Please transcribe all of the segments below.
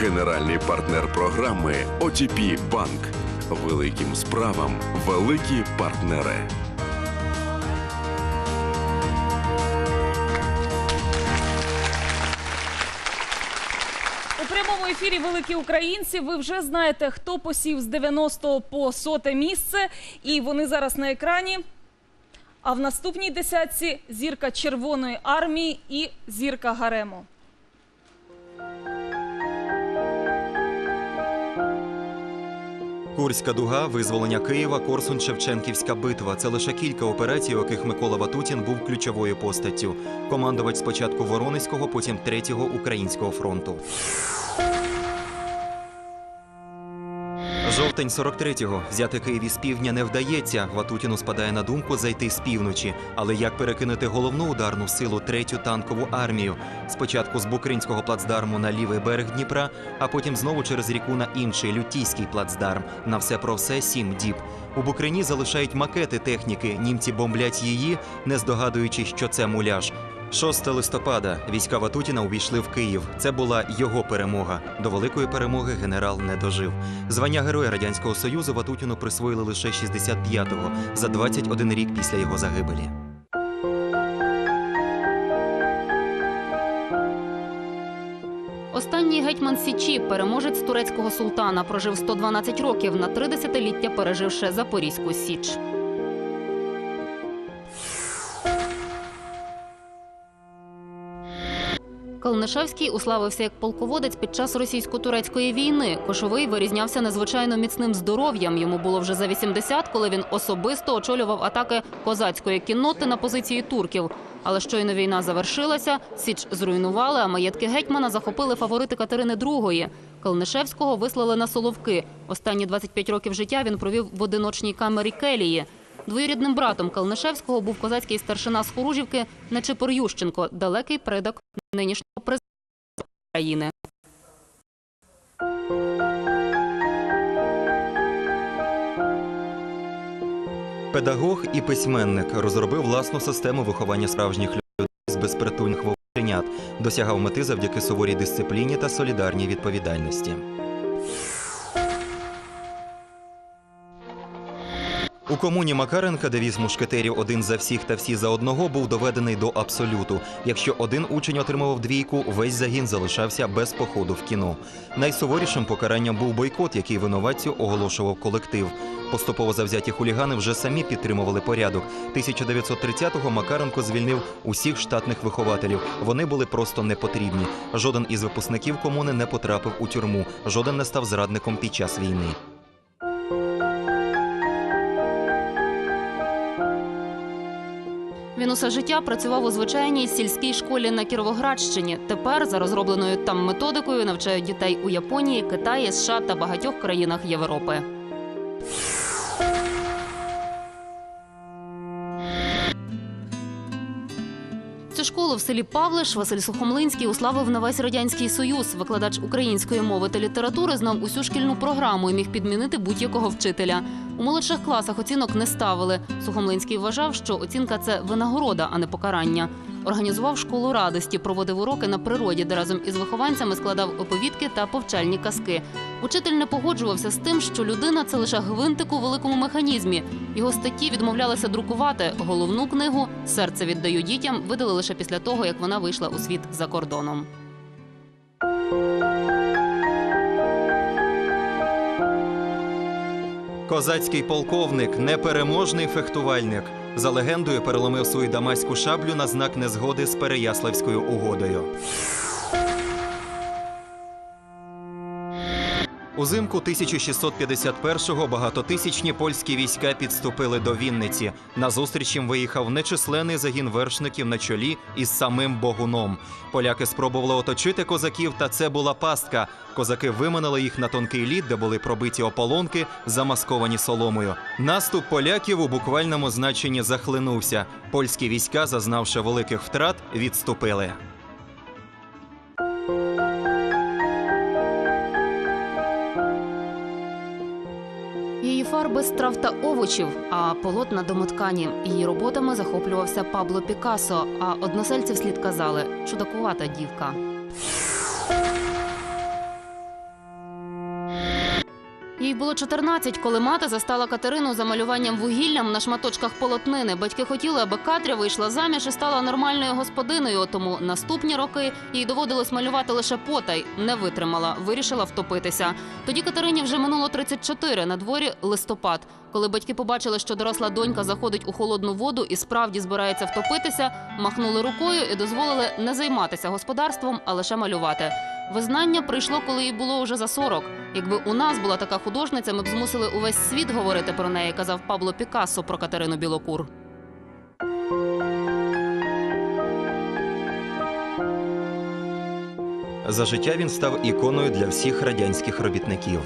Генеральний партнер програми OTP Банк. Великим справам великі партнери. У прямому ефірі Великі українці. Ви вже знаєте, хто посів з 90 по соте місце, і вони зараз на екрані. А в наступній десятці зірка Червоної армії і зірка Гарему. Курська дуга, визволення Києва, Корсун Шевченківська битва. Це лише кілька операцій, у яких Микола Ватутін був ключовою постаттю. Командувач спочатку Воронезького, потім третього українського фронту. Жовтень 43-го. Взяти Київ із півдня не вдається. Ватутіну спадає на думку зайти з півночі. Але як перекинути головну ударну силу третю танкову армію? Спочатку з Букринського плацдарму на лівий берег Дніпра, а потім знову через ріку на інший лютійський плацдарм. На все про все сім діб. У Букрині залишають макети техніки. Німці бомблять її, не здогадуючись, що це муляж. 6 листопада війська Ватутіна увійшли в Київ. Це була його перемога. До великої перемоги генерал не дожив. Звання Героя Радянського Союзу Ватутіну присвоїли лише 65-го, за 21 рік після його загибелі. Останній гетьман Січі, переможець турецького султана, прожив 112 років на три десятиліття, переживши Запорізьку Січ. Калнишевський уславився як полководець під час російсько-турецької війни. Кошовий вирізнявся незвичайно міцним здоров'ям. Йому було вже за 80, коли він особисто очолював атаки козацької кінноти на позиції турків. Але щойно війна завершилася, Січ зруйнували, а маєтки гетьмана захопили фаворити Катерини II. Калнишевського вислали на Соловки. Останні 25 років життя він провів в одиночній камері келії. Двоюрідним братом Калнишевського був козацький старшина з Хоружівки Нечипор Ющенко, далекий предок нинішнього президента України. Педагог і письменник розробив власну систему виховання справжніх людей з безпритульних вовченят, досягав мети завдяки суворій дисципліні та солідарній відповідальності. У комуні Макаренка девіз мушкетерів один за всіх та всі за одного був доведений до абсолюту. Якщо один учень отримував двійку, весь загін залишався без походу в кіно. Найсуворішим покаранням був бойкот, який винуватцю оголошував колектив. Поступово завзяті хулігани вже самі підтримували порядок. 1930-го Макаренко звільнив усіх штатних вихователів. Вони були просто не потрібні. Жоден із випускників комуни не потрапив у тюрму, жоден не став зрадником під час війни. Він усе життя працював у звичайній сільській школі на Кіровоградщині. Тепер за розробленою там методикою навчають дітей у Японії, Китаї, США та багатьох країнах Європи. Цю школу в селі Павлиш Василь Сухомлинський уславив на весь радянський союз. Викладач української мови та літератури знав усю шкільну програму і міг підмінити будь-якого вчителя. У молодших класах оцінок не ставили. Сухомлинський вважав, що оцінка це винагорода, а не покарання. Організував школу радості, проводив уроки на природі, де разом із вихованцями складав оповідки та повчальні казки. Учитель не погоджувався з тим, що людина це лише гвинтик у великому механізмі. Його статті відмовлялися друкувати. Головну книгу Серце віддаю дітям видали лише після того, як вона вийшла у світ за кордоном. Козацький полковник, непереможний фехтувальник. За легендою переломив свою дамаську шаблю на знак незгоди з Переяславською угодою. Узимку 1651-го багатотисячні польські війська підступили до Вінниці. На зустріч їм виїхав нечисленний загін вершників на чолі із самим Богуном. Поляки спробували оточити козаків, та це була пастка. Козаки виманили їх на тонкий лід, де були пробиті ополонки, замасковані соломою. Наступ поляків у буквальному значенні захлинувся. Польські війська, зазнавши великих втрат, відступили. Фарби з трав та овочів, а полотна домоткані. Її роботами захоплювався Пабло Пікассо, а односельці вслід казали чудакувата дівка. Їй було 14, коли мати застала Катерину за малюванням вугіллям на шматочках полотнини. Батьки хотіли, аби Катря вийшла заміж і стала нормальною господиною. Тому наступні роки їй доводилось малювати лише потай. Не витримала, вирішила втопитися. Тоді Катерині вже минуло 34, на дворі листопад. Коли батьки побачили, що доросла донька заходить у холодну воду і справді збирається втопитися, махнули рукою і дозволили не займатися господарством, а лише малювати. Визнання прийшло, коли їй було вже за 40. Якби у нас була така художниця, ми б змусили увесь світ говорити про неї, казав Пабло Пікассо про Катерину Білокур. За життя він став іконою для всіх радянських робітників.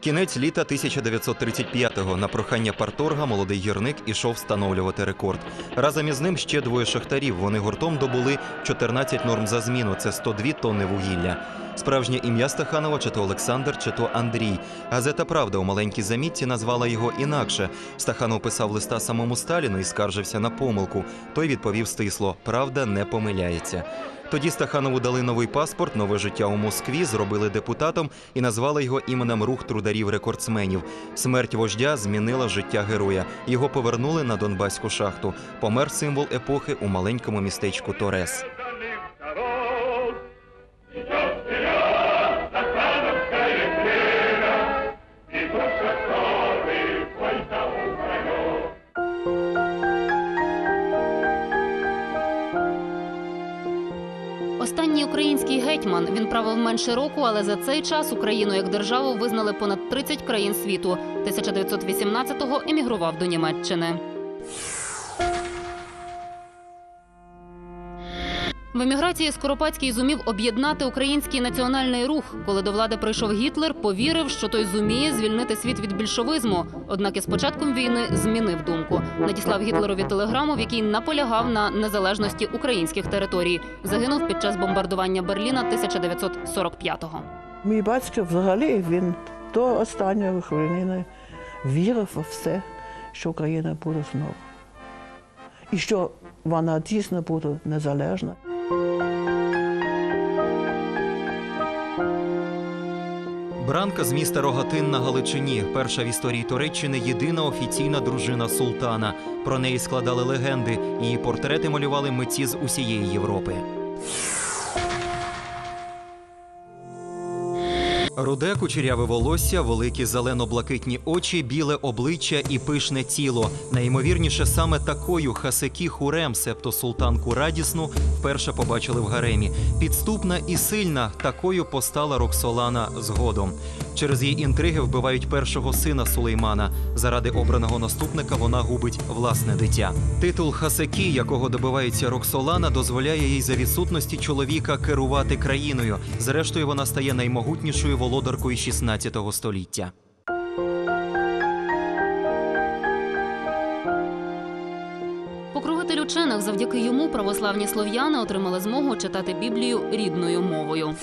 Кінець літа 1935-го. На прохання парторга молодий гірник ішов встановлювати рекорд. Разом із ним ще двоє шахтарів. Вони гуртом добули 14 норм за зміну. Це 102 тонни вугілля. Справжнє ім'я Стаханова чи то Олександр, чи то Андрій. Газета Правда у маленькій замітці назвала його інакше. Стаханов писав листа самому Сталіну і скаржився на помилку. Той відповів стисло: Правда не помиляється. Тоді Стаханову дали новий паспорт, нове життя у Москві, зробили депутатом і назвали його іменем рух трударів-рекордсменів. Смерть вождя змінила життя героя. Його повернули на Донбаську шахту. Помер символ епохи у маленькому містечку Торес. Український гетьман. Він правив менше року, але за цей час Україну як державу визнали понад 30 країн світу. 1918-го емігрував до Німеччини. В еміграції Скоропадський зумів об'єднати український національний рух. Коли до влади прийшов Гітлер, повірив, що той зуміє звільнити світ від більшовизму. Однак із початком війни змінив думку. Надіслав Гітлерові телеграму, в якій наполягав на незалежності українських територій. Загинув під час бомбардування Берліна 1945-го. Мій батько взагалі він до останньої хвилини вірив у все, що Україна буде знову. І що вона дійсно буде незалежна. Бранка з міста Рогатин на Галичині. Перша в історії Туреччини єдина офіційна дружина султана. Про неї складали легенди. Її портрети малювали митці з усієї Європи. Руде кучеряве волосся, великі зелено-блакитні очі, біле обличчя і пишне тіло. Найімовірніше, саме такою хасекі хурем, септо султанку радісну, вперше побачили в гаремі. Підступна і сильна, такою постала Роксолана згодом. Через її інтриги вбивають першого сина Сулеймана. Заради обраного наступника вона губить власне дитя. Титул Хасекі, якого добивається Роксолана, дозволяє їй за відсутності чоловіка керувати країною. Зрештою, вона стає наймогутнішою володаркою 16 століття. Покровитель учених завдяки йому православні слов'яни отримали змогу читати Біблію рідною мовою.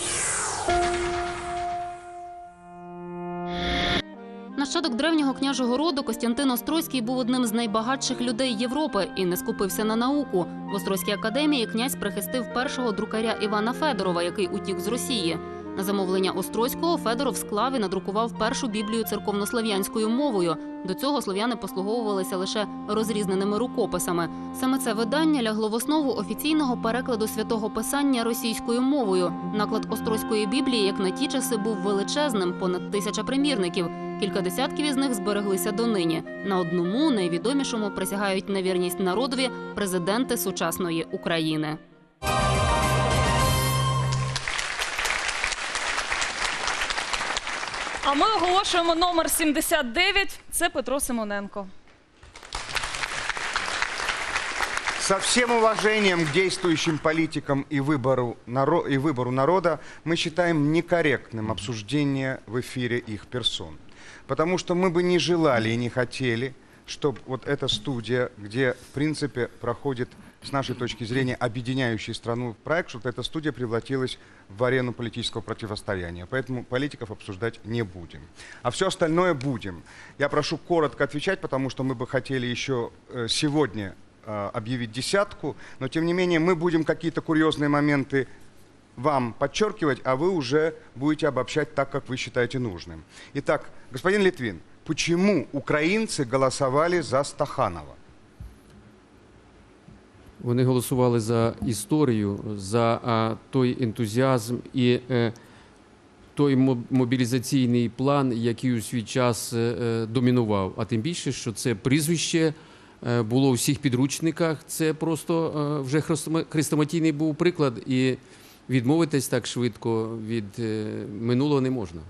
Нащадок древнього княжого роду Костянтин Острозький був одним з найбагатших людей Європи і не скупився на науку. В Острозькій академії князь прихистив першого друкаря Івана Федорова, який утік з Росії. На замовлення Острозького Федоров склав і надрукував першу біблію церковнослов'янською мовою. До цього слов'яни послуговувалися лише розрізненими рукописами. Саме це видання лягло в основу офіційного перекладу святого писання російською мовою. Наклад Острозької біблії, як на ті часи, був величезним, понад тисяча примірників. Кілька десятків із них збереглися донині. На одному найвідомішому присягають на вірність народові президенти сучасної України. А ми оголошуємо номер 79. Це Петро Симоненко. Со всем уважением к действующим политикам и выбору, наро- и выбору народа мы считаем некорректным обсуждение в эфире их персон. Потому что мы бы не желали и не хотели, чтобы вот эта студия, где, в принципе, проходит, с нашей точки зрения, объединяющий страну проект, чтобы эта студия превратилась в арену политического противостояния. Поэтому политиков обсуждать не будем. А все остальное будем. Я прошу коротко отвечать, потому что мы бы хотели еще э, сегодня э, объявить десятку, но тем не менее мы будем какие-то курьезные моменты вам подчеркивать, а вы уже будете обобщать так, как вы считаете нужным. Итак, господин Литвин, почему украинцы голосовали за Стаханова? Вони голосували за історію, за а, той ентузіазм і е, той мо- мобілізаційний план, який у свій час е, е, домінував. А тим більше, що це прізвище е, було у всіх підручниках. Це просто е, вже хрестома- хрестоматійний був приклад, і відмовитись так швидко від е, минулого не можна.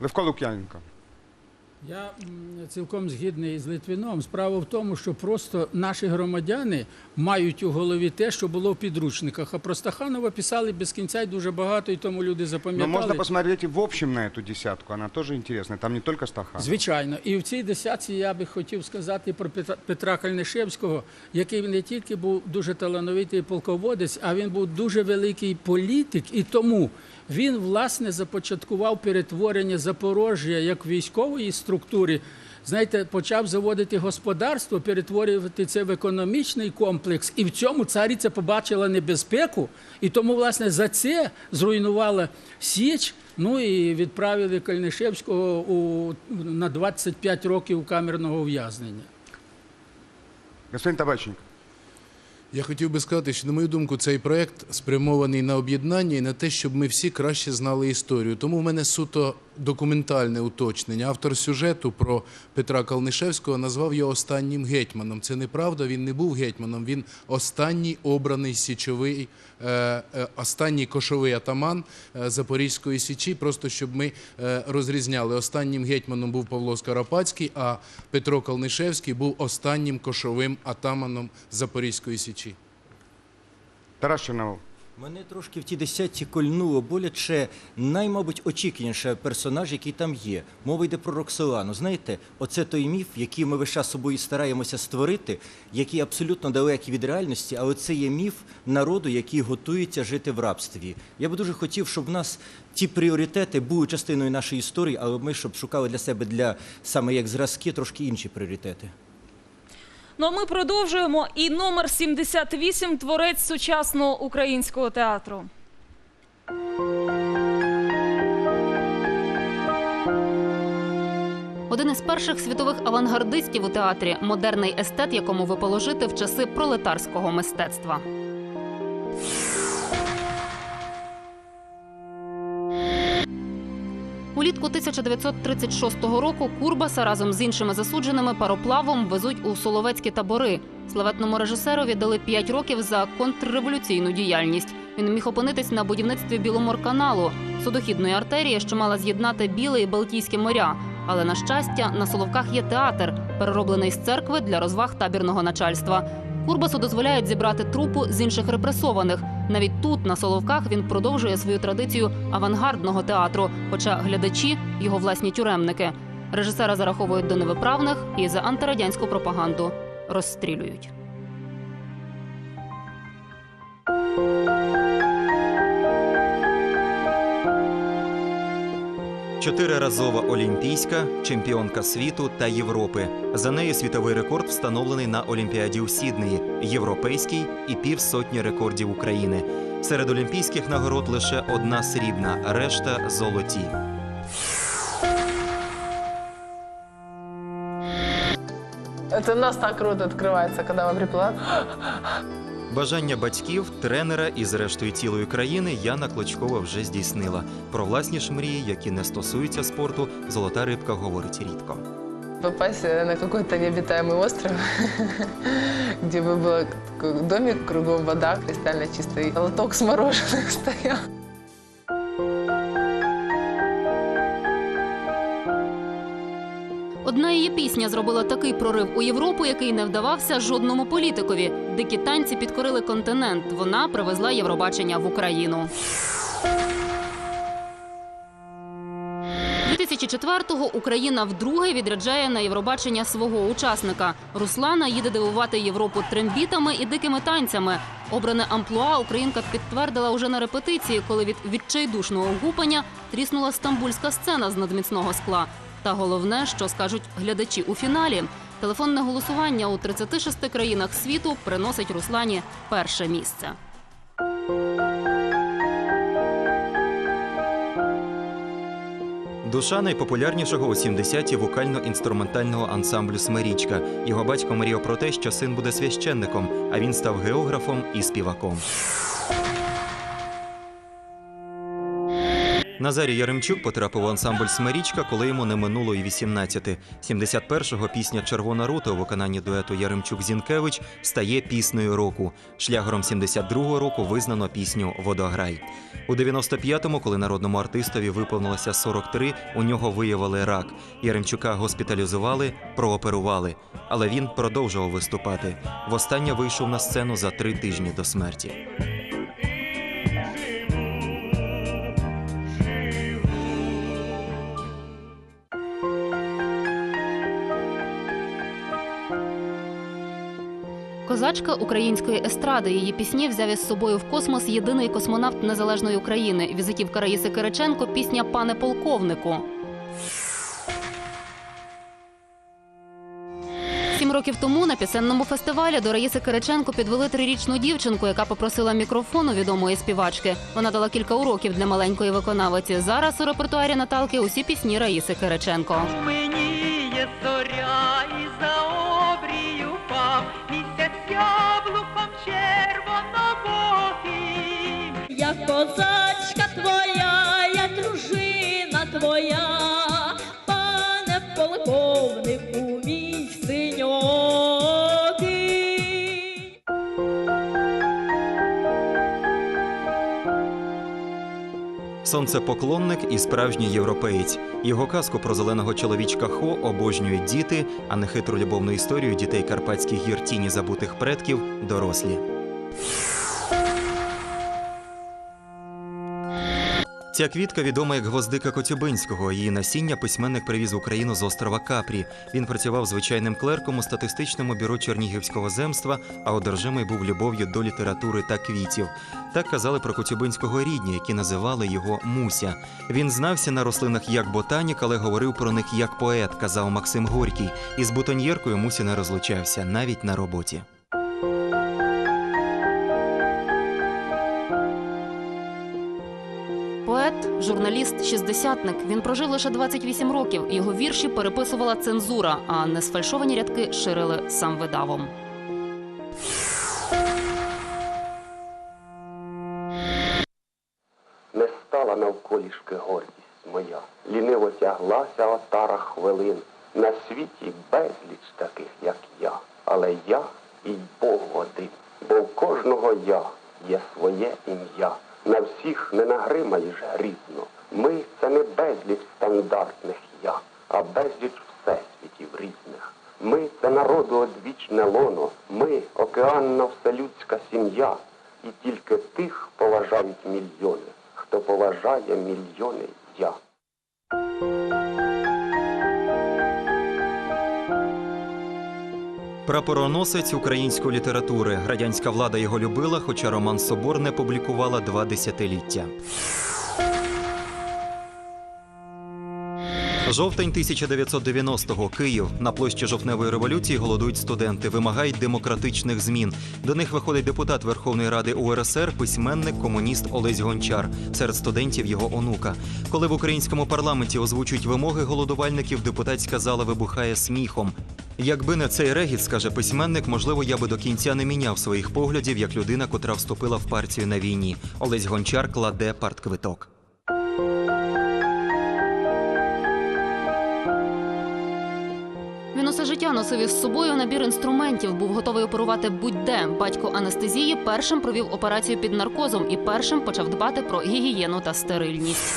Левко Лукьяненко. Я цілком згідний з Литвином. Справа в тому, що просто наші громадяни мають у голові те, що було в підручниках. А про Стаханова писали без кінця й дуже багато, і тому люди запам'ятали. можно посмотреть и в общем на эту десятку, она тоже интересная, там не только Стаханов. Звичайно, і в цій десятці я би хотів сказати про Петра Кальнишевського, який не тільки був дуже талановитий полководець, а він був дуже великий політик, і тому він власне започаткував перетворення Запорожжя як військової структури. Знаєте, почав заводити господарство, перетворювати це в економічний комплекс, і в цьому цариця побачила небезпеку, і тому, власне, за це зруйнувала Січ. Ну і відправили Кальнишевського у, на 25 років камерного ув'язнення. Господин Табачник. Я хотів би сказати, що на мою думку, цей проект спрямований на об'єднання і на те, щоб ми всі краще знали історію. Тому в мене суто документальне уточнення. Автор сюжету про Петра Калнишевського назвав його останнім гетьманом. Це неправда. Він не був гетьманом. Він останній обраний січовий, е, е, останній кошовий атаман е, Запорізької січі. Просто щоб ми розрізняли. Останнім гетьманом був Павло Скоропадський, а Петро Калнишевський був останнім кошовим атаманом Запорізької січі. Тарас Черновол. Мене трошки в тій десятці кольнуло боляче наймабуть очікуваніше персонаж, який там є. Мова йде про Роксолану. Знаєте, оце той міф, який ми весь час собою стараємося створити, який абсолютно далекий від реальності, але це є міф народу, який готується жити в рабстві. Я би дуже хотів, щоб в нас ті пріоритети були частиною нашої історії, але ми щоб шукали для себе для саме як зразки трошки інші пріоритети. Ну а ми продовжуємо. І номер 78 – творець сучасного українського театру. Один із перших світових авангардистів у театрі модерний естет, якому випало жити в часи пролетарського мистецтва. Улітку 1936 року Курбаса разом з іншими засудженими пароплавом везуть у соловецькі табори. Славетному режисерові дали 5 років за контрреволюційну діяльність. Він міг опинитись на будівництві Біломорканалу, судохідної артерії, що мала з'єднати Біле і Балтійське моря. Але на щастя, на Соловках є театр, перероблений з церкви для розваг табірного начальства. Курбасу дозволяють зібрати трупу з інших репресованих. Навіть тут, на Соловках, він продовжує свою традицію авангардного театру, хоча глядачі його власні тюремники. Режисера зараховують до невиправних і за антирадянську пропаганду розстрілюють. Чотириразова олімпійська, чемпіонка світу та Європи. За нею світовий рекорд встановлений на Олімпіаді у Сіднеї, європейський і півсотні рекордів України. Серед олімпійських нагород лише одна срібна, решта золоті. Это у нас так круто открывается, когда во приплат. Бажання батьків, тренера і, зрештою, цілої країни Яна Клочкова вже здійснила. Про власні ж мрії, які не стосуються спорту, золота рибка говорить рідко. Попасть э, на какой-то необитаемый остров, где бы был такой домик, кругом вода, кристально чистый, лоток с мороженым стоял. Одна її пісня зробила такий прорив у Європу, який не вдавався жодному політикові. Дикі танці підкорили континент. Вона привезла Євробачення в Україну. 2004-го Україна вдруге відряджає на Євробачення свого учасника. Руслана їде дивувати Європу трембітами і дикими танцями. Обране амплуа українка підтвердила уже на репетиції, коли від відчайдушного гупання тріснула стамбульська сцена з надміцного скла. Та головне, що скажуть глядачі у фіналі. Телефонне голосування у 36 країнах світу приносить Руслані перше місце. Душа найпопулярнішого у 70-ті вокально-інструментального ансамблю Смирічка. Його батько мріяв про те, що син буде священником, а він став географом і співаком. Назарій Яремчук потрапив у ансамбль Смирічка, коли йому не минуло і 18. 71-го пісня Червона рута у виконанні дуету Яремчук-Зінкевич стає піснею року. Шлягером 72-го року визнано пісню Водограй. У 95-му, коли народному артистові виповнилося 43, у нього виявили рак. Яремчука госпіталізували, прооперували. Але він продовжував виступати. Востаннє вийшов на сцену за три тижні до смерті. Козачка української естради. Її пісні взяв із собою в космос єдиний космонавт незалежної України. Візитівка Раїси Кириченко. Пісня Пане полковнику. Сім років тому на пісенному фестивалі до Раїси Кириченко підвели трирічну дівчинку, яка попросила мікрофон у відомої співачки. Вона дала кілька уроків для маленької виконавиці. Зараз у репертуарі Наталки усі пісні Раїси Кириченко. Мені Сонцепоклонник і справжній європеєць. Його казку про зеленого чоловічка Хо обожнюють діти, а нехитру любовну історію дітей Карпатських гір тіні забутих предків дорослі. Ця квітка відома як гвоздика Коцюбинського. Її насіння письменник привіз в Україну з острова Капрі. Він працював звичайним клерком у статистичному бюро Чернігівського земства, а одержимий був любов'ю до літератури та квітів. Так казали про Коцюбинського рідні, які називали його Муся. Він знався на рослинах як ботанік, але говорив про них як поет, казав Максим Горький. І з бутоньєркою Муся не розлучався навіть на роботі. Журналіст, шістдесятник. Він прожив лише 28 років. Його вірші переписувала цензура, а несфальшовані рядки ширили сам видавом. Народу одвічне лоно, ми океанна вселюдська сім'я. І тільки тих поважають мільйони, хто поважає мільйони я. Прапороносець української літератури. Радянська влада його любила, хоча роман Собор не публікувала два десятиліття. Жовтень 1990-го. Київ. На площі жовтневої революції голодують студенти, вимагають демократичних змін. До них виходить депутат Верховної Ради УРСР, письменник, комуніст Олесь Гончар. Серед студентів його онука. Коли в українському парламенті озвучують вимоги голодувальників, депутатська зала вибухає сміхом. Якби не цей регіт, скаже письменник, можливо, я би до кінця не міняв своїх поглядів як людина, котра вступила в партію на війні. Олесь Гончар кладе партквиток. Життя носив із собою набір інструментів, був готовий оперувати будь-де. Батько анестезії першим провів операцію під наркозом і першим почав дбати про гігієну та стерильність.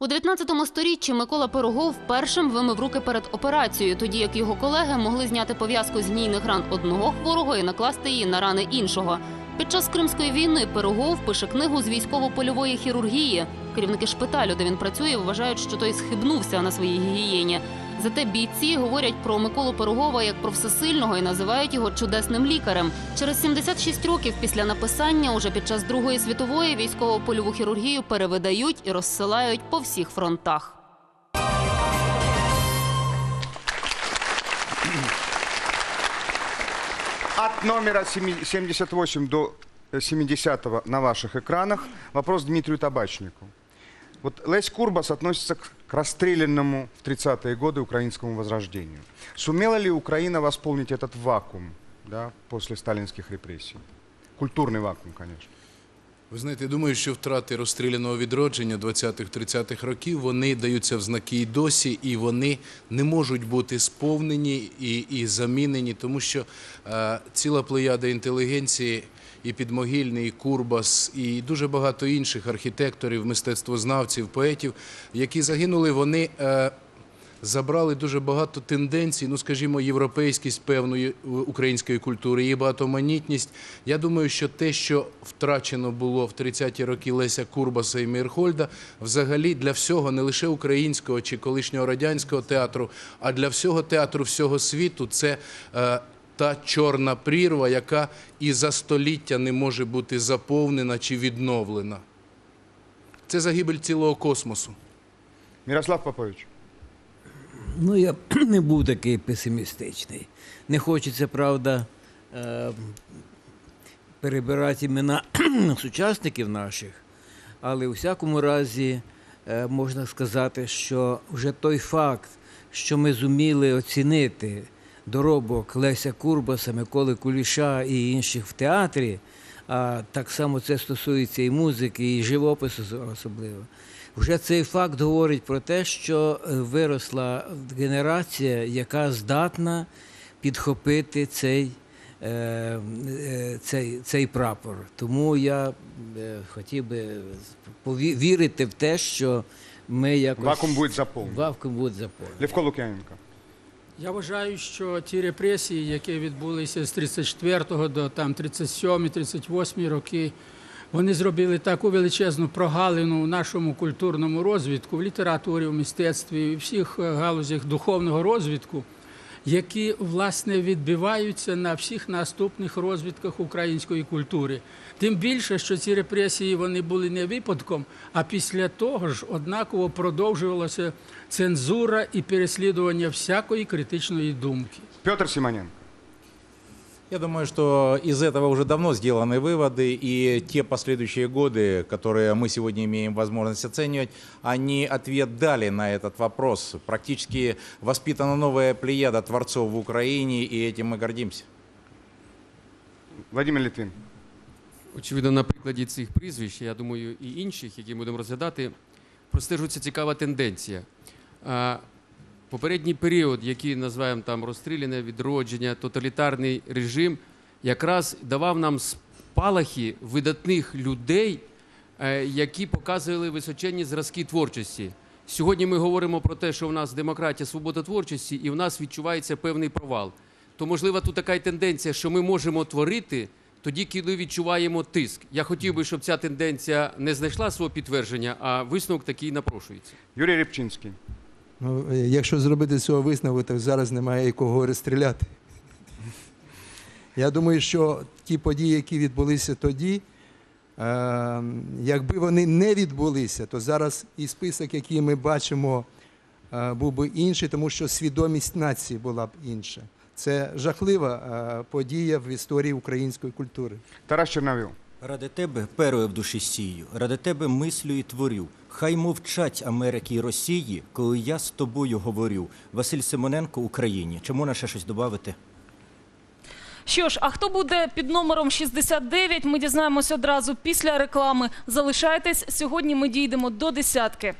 У 19 сторіччі Микола Пирогов першим вимив руки перед операцією, тоді як його колеги могли зняти пов'язку з гнійних ран одного хворого і накласти її на рани іншого. Під час Кримської війни Пирогов пише книгу з військово-польової хірургії. Керівники шпиталю, де він працює, вважають, що той схибнувся на своїй гігієні. Зате бійці говорять про Миколу Пирогова як про всесильного і називають його чудесним лікарем. Через 76 років після написання, уже під час Другої світової військово-польову хірургію перевидають і розсилають по всіх фронтах. От номера семи- 78 до 70-го на ваших экранах. Вопрос Дмитрию Табачнику. Вот Лесь Курбас относится к к расстрелянному в 30-е годы украинскому возрождению. Сумела ли Украина восполнить этот вакуум да, после сталинских репрессий? Культурный вакуум, конечно. Ви знаєте, я думаю, що втрати розстріляного відродження 20-30-х років вони даються в знаки і досі, і вони не можуть бути сповнені і, і замінені, тому що е, ціла плеяда інтелігенції, і Підмогильний, і Курбас, і дуже багато інших архітекторів, мистецтвознавців, поетів, які загинули, вони. Е, забрали дуже багато тенденцій, ну скажімо, європейськість певної е, української культури, її багатоманітність. Я думаю, що те, що втрачено було в 30-ті роки Леся Курбаса і Мірхольда, взагалі для всього не лише українського чи колишнього радянського театру, а для всього театру всього світу це. Е, та чорна прірва, яка і за століття не може бути заповнена чи відновлена. Це загибель цілого космосу. Мирослав Попович. Ну, я не був такий песимістичний. Не хочеться, правда, е, перебирати імена сучасників наших, але у всякому разі е, можна сказати, що вже той факт, що ми зуміли оцінити доробок Леся Курбаса, Миколи Куліша і інших в театрі, а так само це стосується і музики, і живопису особливо. Вже цей факт говорить про те, що е, виросла генерація, яка здатна підхопити цей, е, е, цей, цей прапор. Тому я хотів би пові- вірити в те, що ми якось... Вакуум буде заповнений. Вакуум буде заповнений. Левко Лук'яненко. Я вважаю, що ті репресії, які відбулися з 34 до там 37-38 роки, вони зробили таку величезну прогалину у нашому культурному розвитку, в літературі, в мистецтві, у всіх е, галузях духовного розвитку, які власне відбиваються на всіх наступних розвитках української культури. Тим більше, що ці репресії вони були не випадком, а після того ж однаково продовжувалася цензура і переслідування всякої критичної думки. Петр Симоненко. Я думаю, что из этого уже давно сделаны выводы, и те последующие годы, которые мы сегодня имеем возможность оценивать, они ответ дали на этот вопрос. Практически воспитана новая плеяда творцов в Украине, и этим мы гордимся. Владимир Литвин. Очевидно, на прикладі цих прізвищ, я думаю, і інших, які будемо розглядати, простежується цікава тенденція. Попередній період, який називаємо там розстріляне відродження, тоталітарний режим, якраз давав нам спалахи видатних людей, е, які показували височенні зразки творчості. Сьогодні ми говоримо про те, що в нас демократія, свобода творчості, і в нас відчувається певний провал. То, можливо, тут така й тенденція, що ми можемо творити тоді, коли відчуваємо тиск. Я хотів би, щоб ця тенденція не знайшла свого підтвердження, а висновок такий напрошується. Юрій Рибчинський. Ну, е, якщо зробити цього висновок, то зараз немає і кого розстріляти. Я думаю, що ті події, які відбулися тоді, е, якби вони не відбулися, то зараз і список, який ми бачимо, е, був би інший, тому що свідомість нації була б інша. Це жахлива подія в історії української культури. Тарас Чорновіл. Ради тебе перує в душі сію, ради тебе мислю і творю. Хай мовчать Америки і Росії, коли я з тобою говорю. Василь Симоненко Україні. Чи можна ще щось додати? Що ж, а хто буде під номером 69, ми дізнаємось одразу після реклами. Залишайтесь, сьогодні ми дійдемо до десятки.